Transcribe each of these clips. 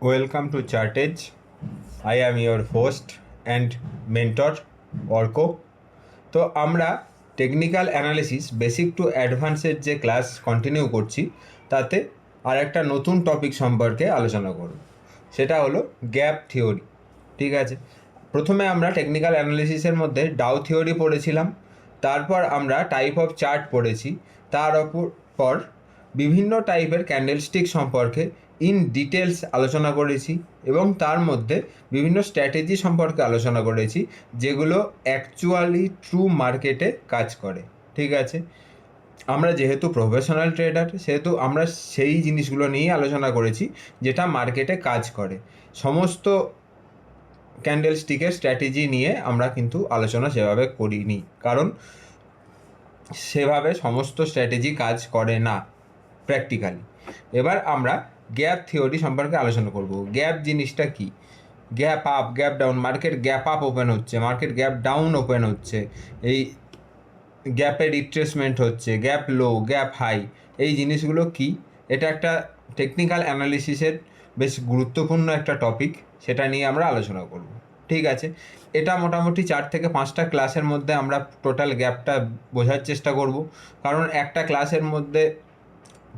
Welcome to Chartage. I am your host and mentor Arko তো আমরা technical analysis basic to অ্যাডভান্সের যে class continue করছি, তাতে আর একটা নতুন টপিক সম্পর্কে আলোচনা করব। সেটা হলো গ্যাপ থিওরি ঠিক আছে? প্রথমে আমরা টেকনিক্যাল অ্যানালিসিসের মধ্যে ডাউ থিওরি পড়েছিলাম, তারপর আমরা টাইপ অফ চার্ট পড়েছি, তার ওপর পর বিভিন্ন টাইপের ক্যান্ডেলস্টিক সম্পর্কে ইন ডিটেলস আলোচনা করেছি এবং তার মধ্যে বিভিন্ন স্ট্র্যাটেজি সম্পর্কে আলোচনা করেছি, যেগুলো অ্যাকচুয়ালি ট্রু মার্কেটে কাজ করে। ঠিক আছে? আমরা যেহেতু প্রফেশনাল ট্রেডার সেহেতু আমরা সেই জিনিসগুলো নিয়েই আলোচনা করেছি, যেটা মার্কেটে কাজ করে। সমস্ত ক্যান্ডেল স্টিকের স্ট্র্যাটেজি নিয়ে আমরা কিন্তু আলোচনা সেভাবে করিনি, কারণ সেভাবে সমস্ত স্ট্র্যাটেজি কাজ করে না প্র্যাকটিক্যালি এবার আমরা গ্যাপ থিওরি সম্পর্কে আলোচনা করব। গ্যাপ জিনিসটা কি? Gap up, gap down, market gap up open হচ্ছে, মার্কেট গ্যাপ ডাউন ওপেন হচ্ছে, এই গ্যাপের রিট্রেসমেন্ট হচ্ছে, গ্যাপ লো, গ্যাপ হাই, এই জিনিসগুলো কি? এটা একটা টেকনিক্যাল অ্যানালিসিসের বেশ গুরুত্বপূর্ণ একটা টপিক, সেটা নিয়ে আমরা আলোচনা করব। ঠিক আছে? এটা মোটামুটি চার থেকে পাঁচটা ক্লাসের মধ্যে আমরা টোটাল গ্যাপটা বোঝার চেষ্টা করব। কারণ একটা ক্লাসের মধ্যে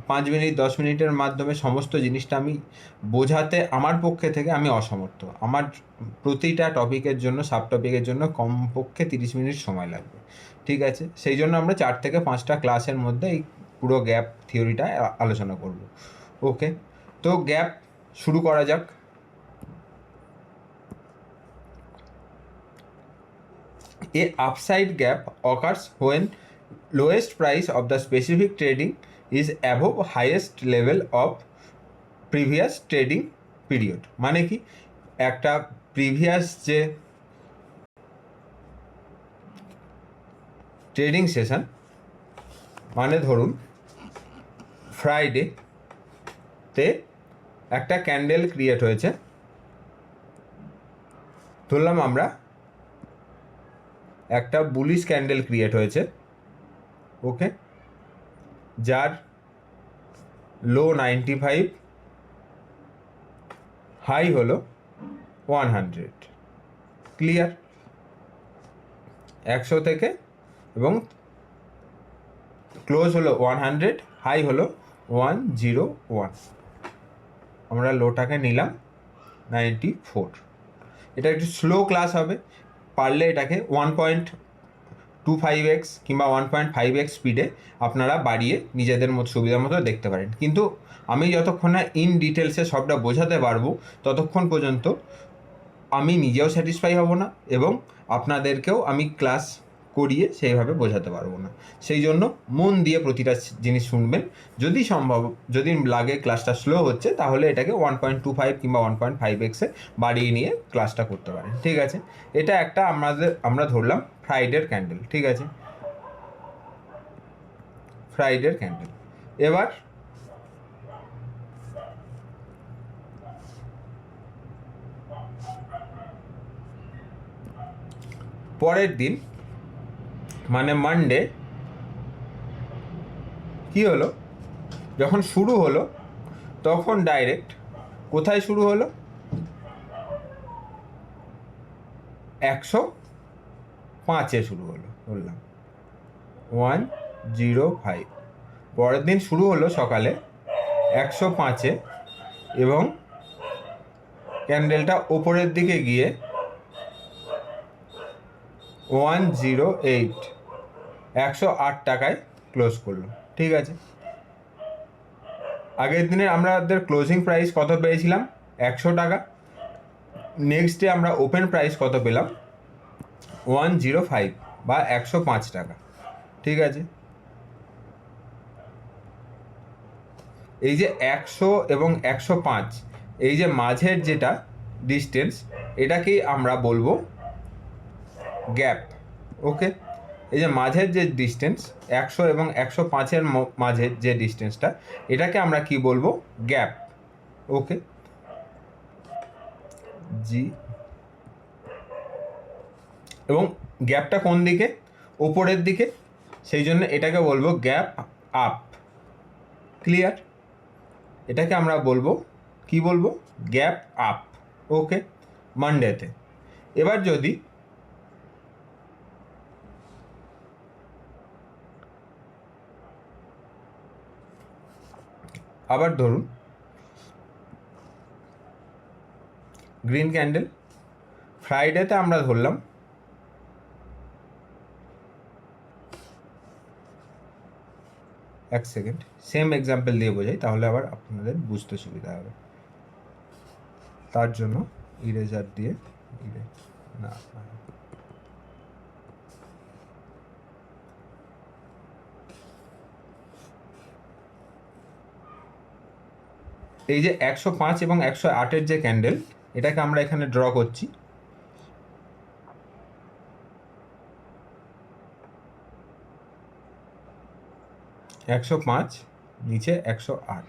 পাঁচ মিনিট, দশ মিনিটের মাধ্যমে সমস্ত জিনিসটা আমি বোঝাতে আমার পক্ষে থেকে আমি অসমর্থ। আমার প্রতিটা টপিকের জন্য সাব টপিকের জন্য কমপক্ষে তিরিশ মিনিট সময় লাগবে। ঠিক আছে? সেই জন্য আমরা চার থেকে পাঁচটা ক্লাসের মধ্যে এই পুরো গ্যাপ থিওরিটা আলোচনা করব। ওকে তো গ্যাপ শুরু করা যাক। A upside gap occurs when lowest price of the specific trading is above highest level of previous trading period মানে কি? একটা প্রিভিয়াস যে ট্রেডিং সেশন মানে ধরুন ফ্রাইডে তে একটা ক্যান্ডেল ক্রিয়েট হয়েছে। ধরলাম আমরা, একটা বুলিশ ক্যান্ডেল ক্রিয়েট হয়েছে। ওকে যার লো নাইনটি ফাইভ হাই হলো ওয়ান হান্ড্রেড ক্লিয়ার একশো থেকে এবং ক্লোজ হলো ওয়ান হান্ড্রেড হাই হলো ওয়ান জিরো ওয়ান আমরা লোটাকে নিলাম নাইনটি ফোর এটা একটু স্লো ক্লাস হবে, পারলে এটাকে one point two five X কিংবা ওয়ান পয়েন্ট ফাইভ এক্স স্পিডে আপনারা বাড়িয়ে নিজেদের মতো সুবিধা মতো দেখতে পারেন। কিন্তু আমি যতক্ষণ না ইন ডিটেলসে সবটা বোঝাতে পারব, ততক্ষণ পর্যন্ত আমি নিজেও স্যাটিসফাই হব না এবং আপনাদেরকেও আমি ক্লাস করিয়ে সেইভাবে বোঝাতে পারব না। সেই জন্য মন দিয়ে প্রতিটা জিনিস শুনবেন। যদি সম্ভব, যদি লাগে ক্লাসটা স্লো হচ্ছে, তাহলে এটাকে ওয়ান পয়েন্ট টু ফাইভ কিংবা ওয়ান পয়েন্ট ফাইভ এক্সে বাড়িয়ে নিয়ে ক্লাসটা করতে পারেন। ঠিক আছে? এটা একটা আমাদের, আমরা ধরলাম ফ্রাইডের ক্যান্ডেল ঠিক আছে? ফ্রাইডের ক্যান্ডেল এবার পরের দিন মানে মানডে কি হলো? যখন শুরু হলো, তখন ডাইরেক্ট কোথায় শুরু হলো? একশো পাঁচে শুরু হলো, বললাম। ওয়ান জিরো ফাইভ পরের দিন শুরু হলো সকালে একশো পাঁচে এবং ক্যান্ডেলটা ওপরের দিকে গিয়ে ওয়ান জিরো এইট একশো আট টাকায় ক্লোজ করল। ঠিক আছে? আগের দিনে আমাদের ক্লোজিং প্রাইস কত পেয়েছিলাম? একশো টাকা। নেক্সট ডে আমরা ওপেন প্রাইস কত পেলাম? ওয়ান জিরো ফাইভ বা একশো পাঁচ টাকা। ঠিক আছে? এই যে একশো এবং একশো পাঁচ, এই যে মাঝের যেটা ডিস্টেন্স এটাকেই আমরা বলব গ্যাপ ওকে এই যে মাঝের যে ডিস্টেন্স একশো এবং একশো পাঁচের মাঝের যে ডিস্টেন্সটা এটাকে আমরা কি বলব? গ্যাপ ওকে জি এবং গ্যাপটা কোন দিকে? ওপরের দিকে। সেই জন্য এটাকে বলব গ্যাপ আপ ক্লিয়ার এটাকে আমরা বলব, কি বলব? গ্যাপ আপ ওকে মানডেতে এবার যদি আবার ধরুন গ্রিন ক্যান্ডেল ফ্রাইডেতে আমরা ধরলাম, এক সেকেন্ড সেম এক্সাম্পল দিয়ে বোঝাই, তাহলে আবার আপনাদের বুঝতে সুবিধা হবে। তার জন্য ইরেজার দিয়ে ইরে না এই যে একশো পাঁচ এবং একশো আটের যে ক্যান্ডেল এটাকে আমরা এখানে ড্র করছি। একশো পাঁচ, নিচে একশো আট।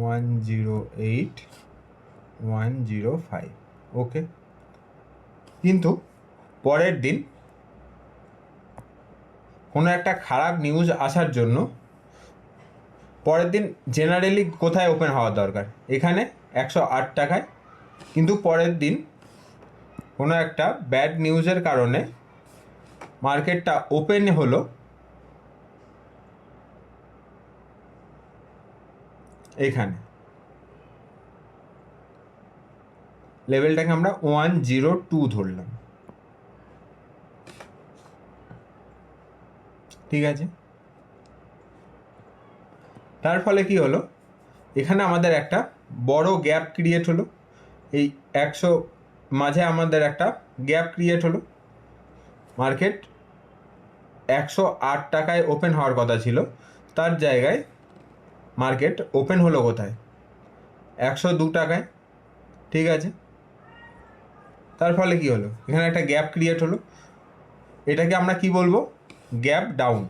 One zero eight, one zero five. Okay. কিন্তু পরের দিন কোনো একটা খারাপ নিউজ আসার জন্য পরের দিন জেনারেলি কোথায় ওপেন হওয়া দরকার? এখানে একশো আট টাকায়। কিন্তু পরের দিন কোনো একটা ব্যাড নিউজের কারণে মার্কেটটা ওপেন হলো। এখানে। লেভেলটাকে আমরা ওয়ান জিরো টু ধরলাম। ঠিক আছে? তার ফলে কি হলো? এখানে আমাদের একটা বড় গ্যাপ ক্রিয়েট হলো। এই একশো মাঝে আমাদের একটা গ্যাপ ক্রিয়েট হলো। মার্কেট একশো আট টাকায় ওপেন হওয়ার কথা ছিল। তার জায়গায় মার্কেট ওপেন হলো কোথায়? একশো দু টাকায়। ঠিক আছে? তার ফলে কি হলো? এখানে একটা গ্যাপ ক্রিয়েট হলো। এটাকে আমরা কি বলব? Gap down.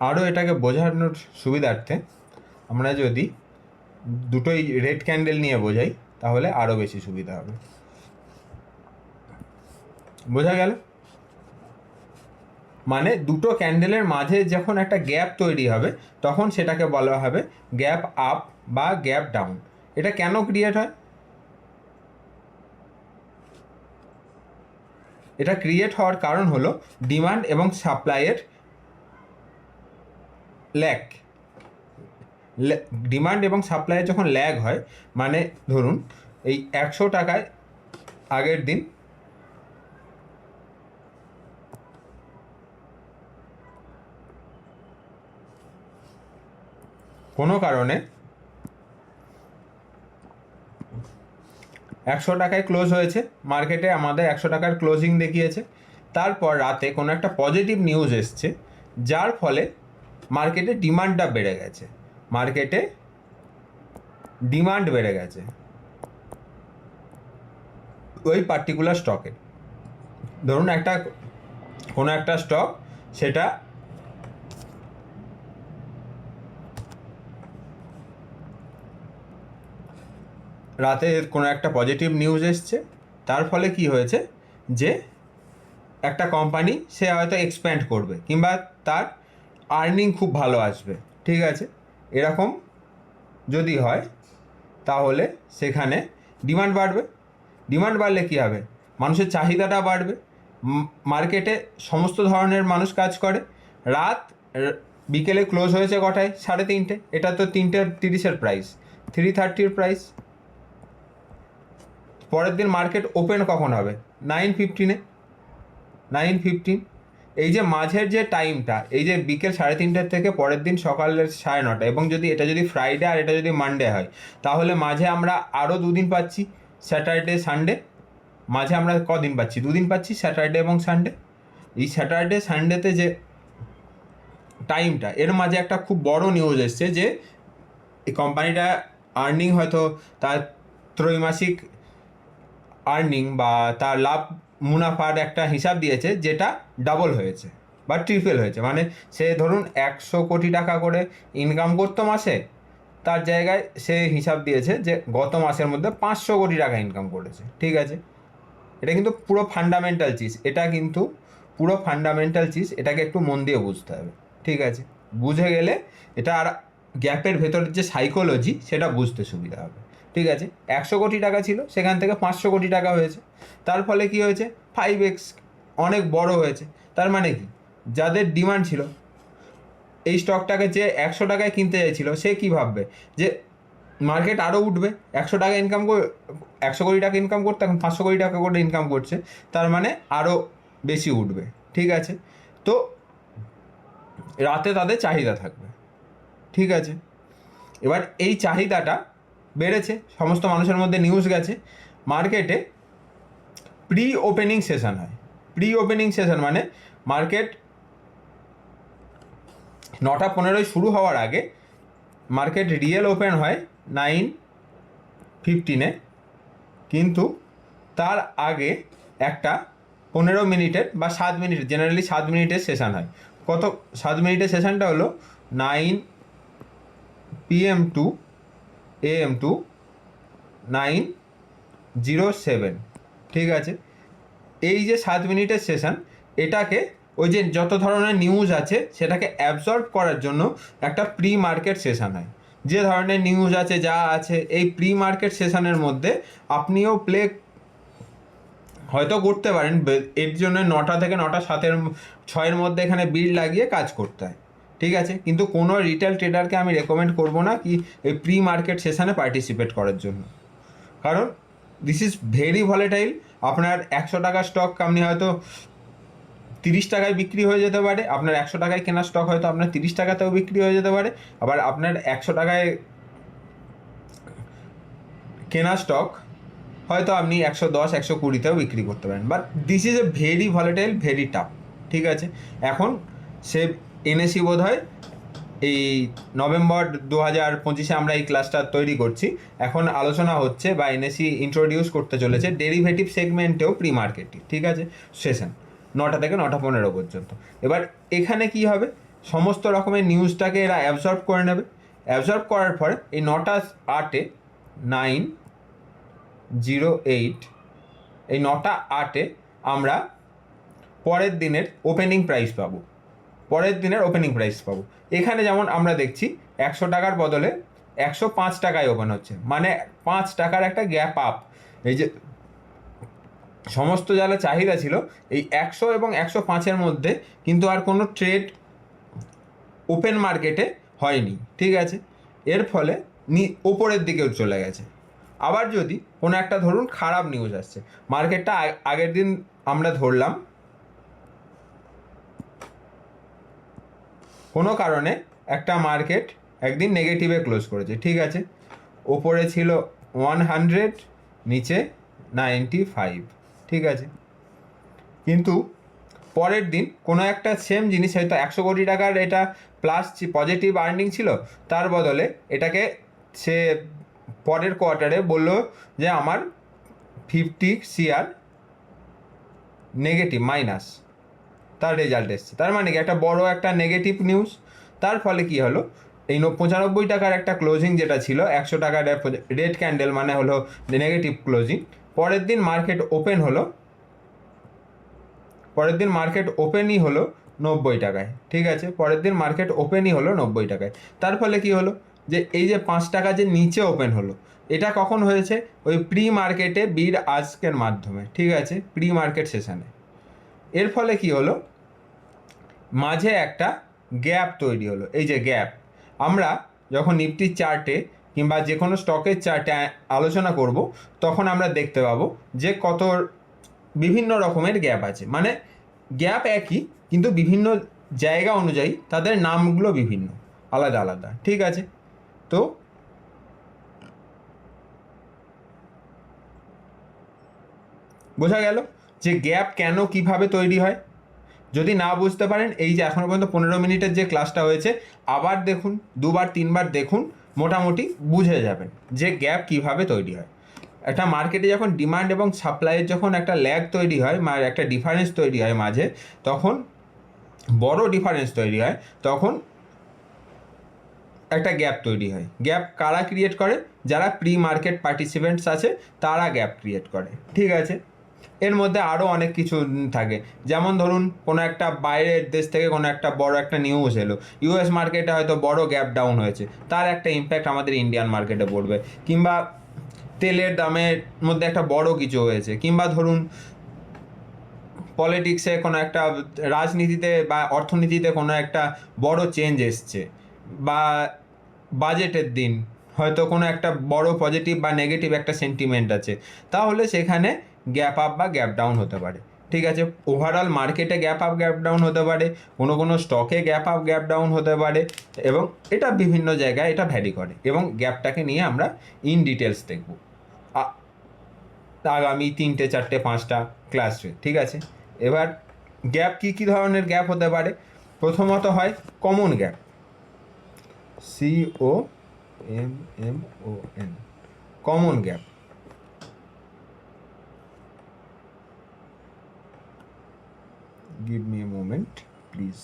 আরও এটাকে বোঝানোর সুবিধার্থে আমরা যদি দুটোই রেড ক্যান্ডেল নিয়ে বোঝাই, তাহলে আরও বেশি সুবিধা হবে। বোঝা গেল? মানে দুটো ক্যান্ডেলের মাঝে যখন একটা গ্যাপ তৈরি হবে, তখন সেটাকে বলা হবে গ্যাপ আপ বা গ্যাপ ডাউন। এটা কেন ক্রিয়েট হয়? এটা ক্রিয়েট হওয়ার কারণ হলো ডিমান্ড এবং সাপ্লাইয়ের ল্যাক ডিমান্ড এবং সাপ্লাইয়ের যখন ল্যাগ হয় মানে ধরুন এই একশো টাকায় আগের দিন কোনো কারণে একশো টাকায় ক্লোজ হয়েছে। মার্কেটে আমাদের একশো টাকার ক্লোজিং দেখিয়েছে। তারপর রাতে কোনো একটা পজিটিভ নিউজ এসছে, যার ফলে মার্কেটে ডিমান্ডটা বেড়ে গেছে। মার্কেটে ডিমান্ড বেড়ে গেছে। ওই পার্টিকুলার স্টকে ধরুন একটা, কোনো একটা স্টক সেটা রাতে কোনো একটা পজিটিভ নিউজ এসছে, তার ফলে কি হয়েছে যে একটা কোম্পানি সে হয়তো এক্সপ্যান্ড করবে কিংবা তার আর্নিং খুব ভালো আসবে, ঠিক আছে? এরকম যদি হয়, তাহলে সেখানে ডিমান্ড বাড়বে। ডিমান্ড বাড়লে কী হবে? মানুষের চাহিদাটা বাড়বে মার্কেটে সমস্ত ধরনের মানুষ কাজ করে। রাত বিকেলে ক্লোজ হয়েছে কটায়? সাড়ে তিনটে। এটা তো তিনটে তিরিশের প্রাইস থ্রি থার্টির প্রাইস পরের দিন মার্কেট ওপেন কখন হবে? নাইন ফিফটিনে নাইন ফিফটিন এই যে মাঝের যে টাইমটা এই যে বিকেল সাড়ে তিনটের থেকে পরের দিন সকালের সাড়ে নটা, এবং যদি এটা যদি ফ্রাইডে আর এটা যদি মানডে হয়, তাহলে মাঝে আমরা আরও দুদিন পাচ্ছি স্যাটারডে সানডে মাঝে আমরা কদিন পাচ্ছি? দুদিন পাচ্ছি স্যাটারডে এবং সানডে এই স্যাটারডে সানডেতে যে টাইমটা এর মাঝে একটা খুব বড় নিউজ এসছে যে এই কোম্পানিটা আর্নিং হয়তো তার ত্রৈমাসিক আর্নিং বা তার লাভ মুনাফার একটা হিসাব দিয়েছে, যেটা ডাবল হয়েছে বা ট্রিপল হয়েছে। মানে সে ধরুন একশো কোটি টাকা করে ইনকাম করতো মাসে, তার জায়গায় সে হিসাব দিয়েছে যে গত মাসের মধ্যে পাঁচশো কোটি টাকা ইনকাম করেছে। ঠিক আছে? এটা কিন্তু পুরো ফান্ডামেন্টাল চিজ এটা কিন্তু পুরো ফান্ডামেন্টাল চিজ এটাকে একটু মন দিয়ে বুঝতে হবে। ঠিক আছে? বুঝে গেলে এটা আর গ্যাপের ভেতরের যে সাইকোলজি সেটা বুঝতে সুবিধা হবে। ঠিক আছে, একশো কোটি টাকা ছিল, সেখান থেকে পাঁচশো কোটি টাকা হয়েছে। তার ফলে কি হয়েছে? ফাইভ এক্স অনেক বড় হয়েছে। তার মানে কি? যাদের ডিমান্ড ছিল, এই স্টকটাকে যে একশো টাকায় কিনতে চাইছিল, সে কী ভাববে? যে মার্কেট আরও উঠবে, একশো টাকা ইনকাম একশো কোটি টাকা ইনকাম করতে, এখন পাঁচশো কোটি টাকা করে ইনকাম করছে, তার মানে আরও বেশি উঠবে, ঠিক আছে? তো রাতে তাদের চাহিদা থাকবে, ঠিক আছে? এবার এই চাহিদাটা বেড়েছে, সমস্ত মানুষের মধ্যে নিউজ গেছে। মার্কেটে প্রি ওপেনিং সেশন হয়। প্রি ওপেনিং সেশন মানে মার্কেট নটা পনেরোয় শুরু হওয়ার আগে মার্কেট রিয়েল ওপেন হয় নাইন ফিফটিনে কিন্তু তার আগে একটা পনেরো মিনিটের বা সাত মিনিট জেনারেলি সাত মিনিটের সেশন হয়। কত, সাত মিনিটের সেশনটা হলো nine PM to AM to nine zero seven ঠিক আছে? এই যে সাত মিনিটের সেশন এটাকে ওই যে যত ধরনের নিউজ আছে, সেটাকে অ্যাবজর্ব করার জন্য একটা প্রি মার্কেট সেশন হয়। যে ধরনের নিউজ আছে, যা আছে, এই প্রি মার্কেট সেশনের মধ্যে আপনিও প্লে হয়তো করতে পারেন এর জন্য নটা থেকে নটা, সাতের, ছয়ের মধ্যে এখানে বিল লাগিয়ে কাজ করতে হয়। ঠিক আছে? কিন্তু কোনো রিটেল ট্রেডারকে আমি রেকমেন্ড করব না কি এই প্রি মার্কেট সেশানে পার্টিসিপেট করার জন্য। কারণ দিস ইজ ভেরি ভলেটাইল আপনার একশো টাকার স্টক আপনি হয়তো তিরিশ টাকায় বিক্রি হয়ে যেতে পারে, আপনার একশো টাকায় কেনা স্টক হয়তো আপনার তিরিশ টাকাতেও বিক্রি হয়ে যেতে পারে, আবার আপনার একশো টাকায় কেনা স্টক হয়তো আপনি একশো দশ, একশো কুড়িতেও বিক্রি করতে পারেন। But this is a very volatile very tough ঠিক আছে? এখন সে এনএসি বোধ হয়। এই নভেম্বর দু হাজার পঁচিশে আমরা এই ক্লাসটা তৈরি করছি। এখন আলোচনা হচ্ছে বা এনএসি ইন্ট্রোডিউস করতে চলেছে ডেরিভেটিভ সেগমেন্টেও প্রি মার্কেটই ঠিক আছে? সেশন নটা থেকে নটা পনেরো পর্যন্ত। এবার এখানে কি হবে? সমস্ত রকমের নিউজটাকে এরা অ্যাবজর্ব করে নেবে। অ্যাবজর্ব করার পরে এই নটা আটে নাইন জিরো এইট এই নটা আটে আমরা পরের দিনের ওপেনিং প্রাইস পাবো। পরের দিনের ওপেনিং প্রাইস পাবো। এখানে যেমন আমরা দেখছি, একশো টাকার বদলে একশো পাঁচ টাকায় ওপেন হচ্ছে। মানে পাঁচ টাকার একটা গ্যাপ আপ এই যে সমস্ত যারা চাহিদা ছিল, এই একশো এবং একশো পাঁচের মধ্যে কিন্তু আর কোনো ট্রেড ওপেন মার্কেটে হয়নি। ঠিক আছে? এর ফলে নি, ওপরের দিকেও চলে গেছে। আবার যদি কোনো একটা ধরুন খারাপ নিউজ আসছে। মার্কেটটা আগের দিন আমরা ধরলাম কোনো কারণে একটা মার্কেট একদিন নেগেটিভে ক্লোজ করেছে, ঠিক আছে? ওপরে ছিল ওয়ান হান্ড্রেড নিচে নাইনটি ফাইভ ঠিক আছে? কিন্তু পরের দিন কোনো একটা সেম জিনিস, হয়তো একশো কোটি টাকার এটা প্লাস পজিটিভ আর্নিং ছিল, তার বদলে এটাকে সে পরের কোয়ার্টারে বলল যে আমার ফিফটি সিআর নেগেটিভ মাইনাস তার রেজাল্ট এসছে। তার মানে কি? একটা বড় একটা নেগেটিভ নিউজ তার ফলে কি হলো? এই পঁচানব্বই টাকার একটা ক্লোজিং যেটা ছিল, একশো টাকার রেড ক্যান্ডেল মানে হলো নেগেটিভ ক্লোজিং পরের দিন মার্কেট ওপেন হলো, পরের দিন মার্কেট ওপেনই হলো নব্বই টাকায়, ঠিক আছে? পরের দিন মার্কেট ওপেনই হলো নব্বই টাকায়। তার ফলে কি হলো? যে এই যে পাঁচ টাকা যে নিচে ওপেন হলো, এটা কখন হয়েছে? ওই প্রি মার্কেটে বিড আজকের মাধ্যমে, ঠিক আছে? প্রি মার্কেট সেশনে এর ফলে কি হলো? মাঝে একটা গ্যাপ তৈরি হলো। এই যে গ্যাপ, আমরা যখন নিফটির চার্টে কিংবা যে কোনো স্টকের চার্টে আলোচনা করব, তখন আমরা দেখতে পাবো যে কত বিভিন্ন রকমের গ্যাপ আছে। মানে গ্যাপ একই, কিন্তু বিভিন্ন জায়গা অনুযায়ী তাদের নামগুলো বিভিন্ন, আলাদা আলাদা। ঠিক আছে? তো বোঝা গেল? যে গ্যাপ কেন কীভাবে তৈরি হয়? যদি না বুঝতে পারেন, এই যে এখনও পর্যন্ত পনেরো মিনিটের যে ক্লাসটা হয়েছে, আবার দেখুন, দুবার, তিনবার দেখুন, মোটামুটি বুঝে যাবেন যে গ্যাপ কীভাবে তৈরি হয়। একটা মার্কেটে যখন ডিমান্ড এবং সাপ্লাইয়ের যখন একটা ল্যাগ তৈরি হয় একটা ডিফারেন্স তৈরি হয় মাঝে, তখন বড় ডিফারেন্স তৈরি হয়, তখন একটা গ্যাপ তৈরি হয়। গ্যাপ কারা ক্রিয়েট করে? যারা প্রি মার্কেট পার্টিসিপেন্টস আছে, তারা গ্যাপ ক্রিয়েট করে। ঠিক আছে? এর মধ্যে আরও অনেক কিছু থাকে। যেমন ধরুন, কোনো একটা বাইরের দেশ থেকে কোনো একটা বড় একটা নিউজ এলো। ইউএস মার্কেটে হয়তো বড় গ্যাপ ডাউন হয়েছে। তার একটা ইম্প্যাক্ট আমাদের ইন্ডিয়ান মার্কেটে পড়বে। কিংবা তেলের দামের মধ্যে একটা বড় কিছু হয়েছে। কিংবা ধরুন পলিটিক্সে কোনো একটা রাজনীতিতে বা অর্থনীতিতে কোনো একটা বড় চেঞ্জ এসছে। বা বাজেটের দিন হয়তো কোনো একটা বড় পজিটিভ বা নেগেটিভ একটা সেন্টিমেন্ট আছে। তাহলে সেখানে গ্যাপ আপ বা গ্যাপ ডাউন হতে পারে। ঠিক আছে? ওভারঅল মার্কেটে গ্যাপ আপ গ্যাপ ডাউন হতে পারে, কোনো কোনো স্টকে গ্যাপ আপ গ্যাপ ডাউন হতে পারে এবং এটা বিভিন্ন জায়গায় এটা ভ্যারি করে এবং গ্যাপটাকে নিয়ে আমরা ইন ডিটেলস দেখব। আগামী তিনটে, চারটে, পাঁচটা ক্লাসে ঠিক আছে? এবার গ্যাপ কী কী ধরনের গ্যাপ হতে পারে? প্রথমত হয় common gap C O M M O N common gap give me a moment please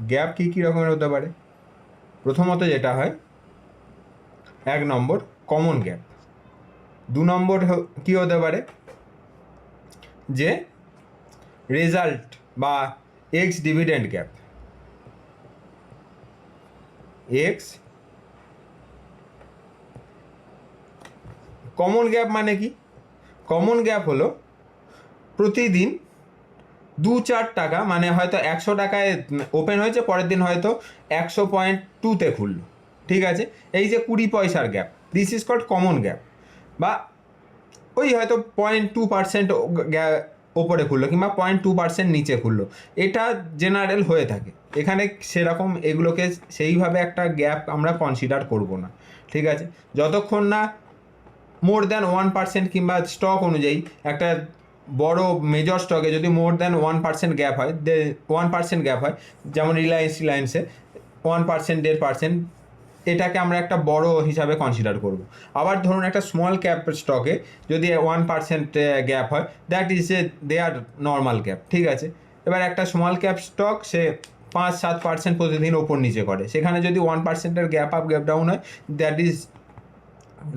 gap কী কী রকমের হতে পারে? প্রথমত যেটা হয়, এক নম্বর কমন গ্যাপ দু নম্বর কী হতে পারে? যে রেজাল্ট বা ex dividend gap ex common gap মানে কি? কমন গ্যাপ হলো প্রতিদিন দু চার টাকা মানে হয়তো একশো টাকায় ওপেন হয়েছে, পরের দিন হয়তো একশো পয়েন্ট টুতে খুললো। ঠিক আছে? এই যে কুড়ি পয়সার gap this is called common gap বা ওই হয়তো পয়েন্ট টু পার্সেন্ট ওপরে খুললো, কিংবা পয়েন্ট টু পার্সেন্ট নিচে খুললো। এটা জেনারেল হয়ে থাকে। এখানে সেরকম এগুলোকে সেইভাবে একটা গ্যাপ আমরা কনসিডার করব না। ঠিক আছে? যতক্ষণ না মোর দ্যান ওয়ান পার্সেন্ট কিংবা স্টক অনুযায়ী একটা বড় মেজর স্টকে যদি more than one percent gap হয় দে ওয়ান পার্সেন্ট গ্যাপ হয়, যেমন রিলায়েন্স রিলায়েন্সে ওয়ান পার্সেন্ট দেড় পার্সেন্ট এটাকে আমরা একটা বড় হিসাবে কনসিডার করব। আবার ধরুন একটা স্মল ক্যাপ স্টকে যদি ওয়ান পার্সেন্ট গ্যাপ হয় that is a they are normal gap ঠিক আছে? এবার একটা স্মল ক্যাপ স্টক সে পাঁচ সাত পার্সেন্ট প্রতিদিন ওপর নিচে করে, সেখানে যদি ওয়ান পার্সেন্টের গ্যাপ আপ গ্যাপ ডাউন হয় that is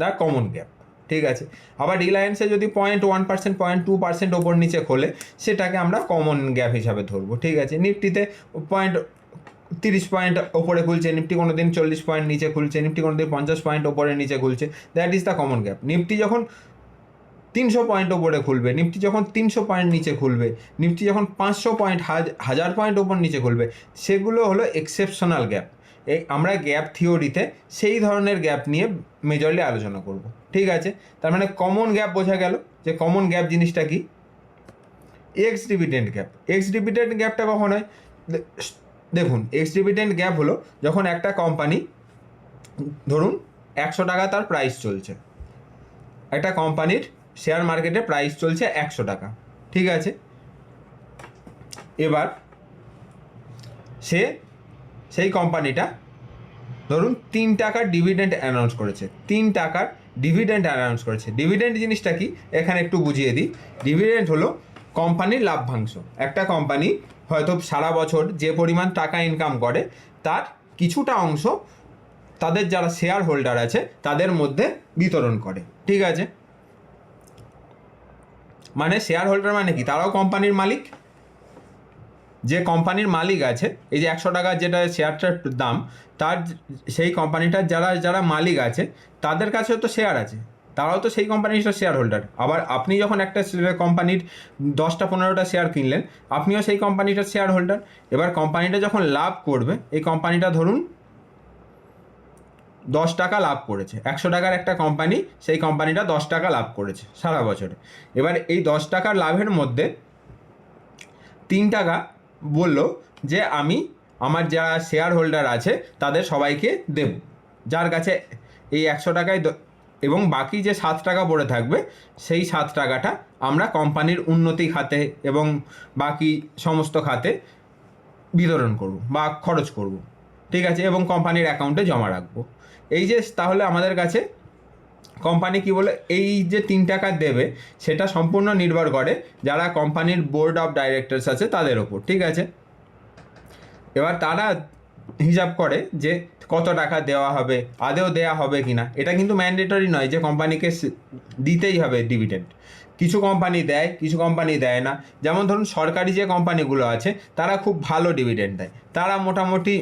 the common gap ঠিক আছে। আবার রিলায়েন্সে যদি point one percent point two percent ওপর নিচে খোলে, সেটাকে আমরা কমন গ্যাপ হিসাবে ধরবো, ঠিক আছে? নিফটিতে পয়েন্ট তিরিশ পয়েন্ট ওপরে খুলছে নিফটি কোনো দিন চল্লিশ পয়েন্ট নিচে খুলছে নিফটি কোনো দিন পঞ্চাশ পয়েন্ট ওপরে নিচে খুলছে that is the common gap Nifty যখন তিনশো পয়েন্ট ওপরে খুলবে নিফটি যখন তিনশো পয়েন্ট নিচে খুলবে নিফটি যখন পাঁচশো পয়েন্ট হাজার পয়েন্ট ওপর নিচে খুলবে, সেগুলো হলো এক্সেপশনাল গ্যাপ এই আমরা গ্যাপ থিওরিতে সেই ধরনের গ্যাপ নিয়ে মেজরলি আলোচনা করব। ঠিক আছে, তার মানে কমন গ্যাপ বোঝা গেল যে কমন গ্যাপ জিনিসটা কি? Ex dividend gap ex dividend গ্যাপটা কখন হয়? দেখুন এক্স ডিভিডেন্ড গ্যাপ হলো যখন একটা কোম্পানি ধরুন একশো টাকা তার প্রাইস চলছে। একটা কোম্পানির শেয়ার মার্কেটে প্রাইস চলছে একশো টাকা। ঠিক আছে? এবার সে, সেই কোম্পানিটা ধরুন তিন টাকার ডিভিডেন্ড অ্যানাউন্স করেছে। তিন টাকার ডিভিডেন্ড অ্যানাউন্স করেছে। ডিভিডেন্ড জিনিসটা কি? এখানে একটু বুঝিয়ে দিই। ডিভিডেন্ড হলো কোম্পানির লাভ্যাংশ একটা কোম্পানি হয়তো সারা বছর যে পরিমাণ টাকা ইনকাম করে, তার কিছুটা অংশ তাদের যারা শেয়ার হোল্ডার আছে, তাদের মধ্যে বিতরণ করে। ঠিক আছে? মানে শেয়ার হোল্ডার মানে কি? তারাও কোম্পানির মালিক। যে কোম্পানির মালিক আছে, এই যে একশো টাকার যেটা শেয়ারটার দাম, তার সেই কোম্পানিটার যারা যারা মালিক আছে, তাদের কাছেও তো শেয়ার আছে। তারাও তো সেই কোম্পানির শেয়ার হোল্ডার আবার আপনি যখন একটা কোম্পানির দশটা, পনেরোটা শেয়ার কিনলেন, আপনিও সেই কোম্পানিটার শেয়ার হোল্ডার এবার কোম্পানিটা যখন লাভ করবে, এই কোম্পানিটা ধরুন দশ টাকা লাভ করেছে। একশো টাকার একটা কোম্পানি সেই কোম্পানিটা দশ টাকা লাভ করেছে সারা বছরে। এবার এই দশ টাকার লাভের মধ্যে তিন টাকা বলল যে আমি আমার যারা শেয়ার হোল্ডার আছে তাদের সবাইকে দেব। যার কাছে এই একশো টাকায় এবং বাকি যে সাত টাকা পড়ে থাকবে, সেই সাত টাকাটা আমরা কোম্পানির উন্নতি খাতে এবং বাকি সমস্ত খাতে বিতরণ করব বা খরচ করব। ঠিক আছে? এবং কোম্পানির অ্যাকাউন্টে জমা রাখব। এই যে তাহলে আমাদের কাছে কোম্পানি কি বলে, এই যে তিন টাকা দেবে, সেটা সম্পূর্ণ নির্ভর করে যারা কোম্পানির বোর্ড অফ ডাইরেক্টরস আছে তাদের ওপর, ঠিক আছে? এবার তারা হিসাব করে যে কত টাকা দেওয়া হবে, আদেও দেওয়া হবে কি না এটা কিন্তু ম্যান্ডেটরি নয় যে কোম্পানিকে দিতেই হবে ডিভিডেন্ড কিছু কোম্পানি দেয়, কিছু কোম্পানি দেয় না। যেমন ধরুন সরকারি যে কোম্পানিগুলো আছে, তারা খুব ভালো ডিভিডেন্ড দেয়। তারা মোটামুটি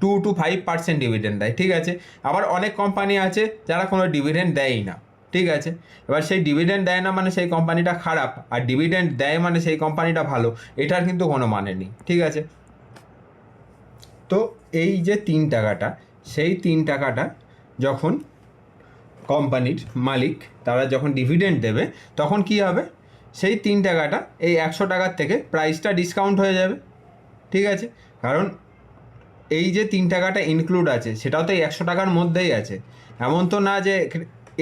two to five percent dividend দেয়, ঠিক আছে? আবার অনেক কোম্পানি আছে যারা কোনো ডিভিডেন্ড দেয়ই না, ঠিক আছে? এবার সেই ডিভিডেন্ড দেয় না মানে সেই কোম্পানিটা খারাপ, আর ডিভিডেন্ড দেয় মানে সেই কোম্পানিটা ভালো, এটার কিন্তু কোনো মানে নেই, ঠিক আছে? তো এই যে তিন টাকাটা, সেই তিন টাকাটা যখন কোম্পানির মালিক, তারা যখন ডিভিডেন্ড দেবে, তখন কি হবে? সেই তিন টাকাটা এই একশো টাকার থেকে প্রাইসটা ডিসকাউন্ট হয়ে যাবে, ঠিক আছে? কারণ এই যে তিন টাকাটা ইনক্লুড আছে, সেটাও তো এই একশো টাকার মধ্যেই আছে। এমন তো না যে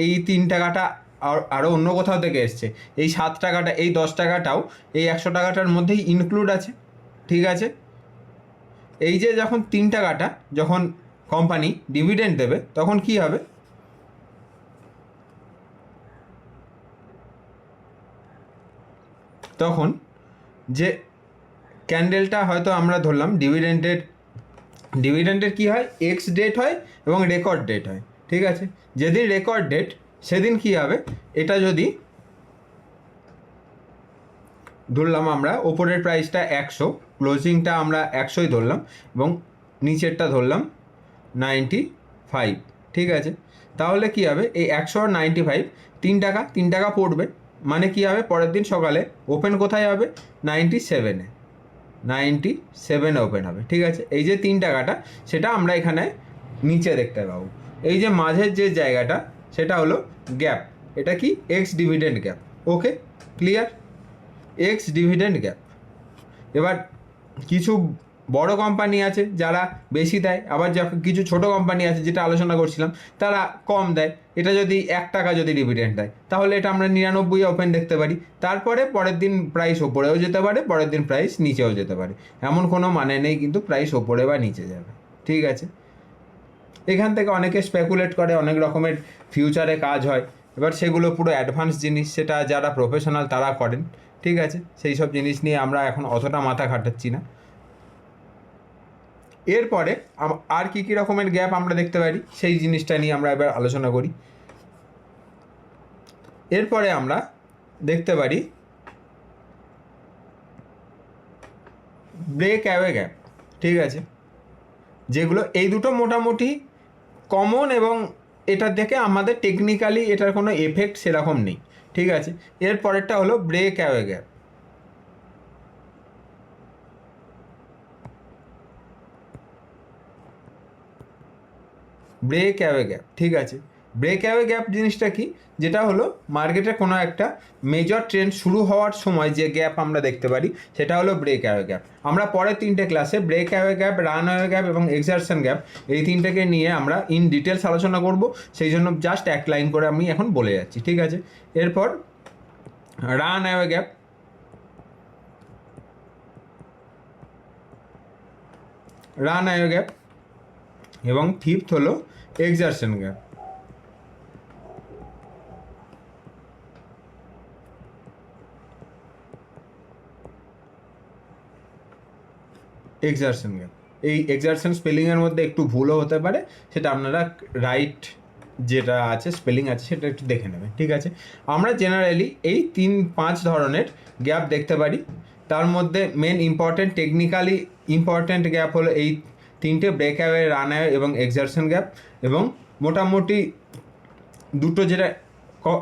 এই তিন টাকাটা আর আরও অন্য কোথাও থেকে এসছে। এই সাত টাকাটা, এই দশ টাকাটাও এই একশো টাকাটার মধ্যেই ইনক্লুড আছে। ঠিক আছে? এই যে যখন তিন টাকাটা, যখন কোম্পানি ডিভিডেন্ড দেবে, তখন কি হবে? তখন যে ক্যান্ডেলটা হয়তো আমরা ধরলাম ডিভিডেন্ডের ডিভিডেন্ডের কি হয়? এক্স ডেট হয় এবং রেকর্ড ডেট হয়। ঠিক আছে? যেদিন রেকর্ড ডেট সেদিন কি হবে? এটা যদি ধরলাম আমরা, ওপরের প্রাইসটা একশো ক্লোজিংটা আমরা একশোই ধরলাম এবং নিচেরটা ধরলাম নাইনটি ফাইভ ঠিক আছে? তাহলে কি হবে? এই একশো আর নাইনটি ফাইভ তিন টাকা তিন টাকা পড়বে। মানে কি হবে? পরের দিন সকালে। ওপেন কোথায় হবে? নাইনটি সেভেনে নাইনটি সেভেন ওপেন হবে, ঠিক আছে? এই যে তিন টাকাটা সেটা আমরা এখানে নিচে দেখতে পাবো। এই যে মাঝের যে জায়গাটা, সেটা হলো গ্যাপ। এটা কি? Ex dividend gap okay clear ex dividend gap এবার কিছু বড় কোম্পানি আছে যারা বেশি দেয়, আবার যখন কিছু ছোট কোম্পানি আছে যেটা আলোচনা করছিলাম, তারা কম দেয়। এটা যদি এক টাকা যদি ডিভিডেন্ড দেয়, তাহলে এটা আমরা নিরানব্বই ওপেন দেখতে পারি। তারপরে পরের দিন প্রাইস ওপরেও যেতে পারে, পরের দিন প্রাইস নিচেও যেতে পারে। এমন কোনো মানে নেই, কিন্তু প্রাইস ওপরে বা নিচে যাবে। ঠিক আছে? এখান থেকে অনেকে স্পেকুলেট করে, অনেক রকমের ফিউচারে কাজ হয়। এবার সেগুলো পুরো অ্যাডভান্স জিনিস, সেটা যারা প্রফেশনাল তারা করেন। ঠিক আছে? সেই সব জিনিস নিয়ে আমরা এখন অতটা মাথা খাটাচ্ছি না। এরপরে আর কী কী রকমের গ্যাপ আমরা দেখতে পারি, সেই জিনিসটা নিয়ে আমরা এবার আলোচনা করি। এরপরে আমরা দেখতে পারি ব্রেক অ্যাওয়ে গ্যাপ ঠিক আছে? যেগুলো এই দুটো মোটামুটি কমন এবং এটা দেখে আমাদের টেকনিক্যালি এটার কোনো এফেক্ট সেরকম নেই, ঠিক আছে? এর পরেরটা হলো break away gap break away gap ঠিক আছে? ব্রেক অ্যাওয়ে গ্যাপ জিনিসটা কি? যেটা হলো, মার্কেটে কোনো একটা মেজর ট্রেন্ড শুরু হওয়ার সময় যে গ্যাপ আমরা দেখতে পারি, সেটা হলো ব্রেক অ্যাওয়ে গ্যাপ আমরা পরের তিনটে ক্লাসে break away gap run away gap এবং এক্সারশন গ্যাপ এই তিনটেকে নিয়ে আমরা ইন ডিটেলস আলোচনা করব। সেই জন্য জাস্ট এক লাইন করে আমি এখন বলে যাচ্ছি, ঠিক আছে? এরপর run away gap run away gap এবং ফিফথ হলো এক্সারশন গ্যাপ এক্সারশন গ্যাপ এই এক্সারশন স্পেলিংয়ের মধ্যে একটু ভুলও হতে পারে, সেটা আপনারা রাইট যেটা আছে স্পেলিং আছে, সেটা একটু দেখে নেবেন, ঠিক আছে? আমরা জেনারেলি এই তিন, পাঁচ ধরনের গ্যাপ দেখতে পারি। তার মধ্যে main important technically important gap হলো এই তিনটে ব্রেক অ্যাওয়ে রান অ্যাওয়ে এবং এক্সারশন গ্যাপ এবং মোটামুটি দুটো যেটা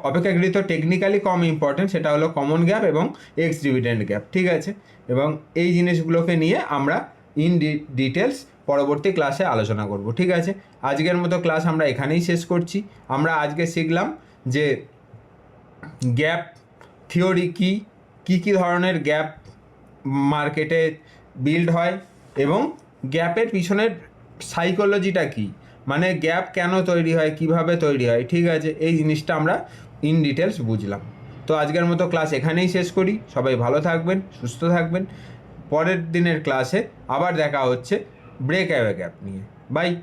অপেক্ষাকৃত টেকনিক্যালি কম ইম্পর্টেন্ট সেটা হলো কমন গ্যাপ এবং এক্স ডিভিডেন্ড গ্যাপ ঠিক আছে? এবং এই জিনিসগুলোকে নিয়ে আমরা ইন ডিটেলস পরবর্তী ক্লাসে আলোচনা করব, ঠিক আছে? আজকের মতো ক্লাস আমরা এখানেই শেষ করছি। আমরা আজকে শিখলাম যে গ্যাপ থিওরি কি কি কি ধরনের গ্যাপ মার্কেটে বিল্ড হয় এবং গ্যাপের পিছনের সাইকোলজিটা কি? মানে গ্যাপ কেন তৈরি হয়? কীভাবে তৈরি হয়? ঠিক আছে, এই জিনিসটা আমরা ইন ডিটেলস বুঝলাম। তো আজকের মতো ক্লাস এখানেই শেষ করি। সবাই ভালো থাকবেন, সুস্থ থাকবেন। পরের দিনের ক্লাসে আবার দেখা হচ্ছে ব্রেক অ্যাওয়ে গ্যাপ নিয়ে। বাই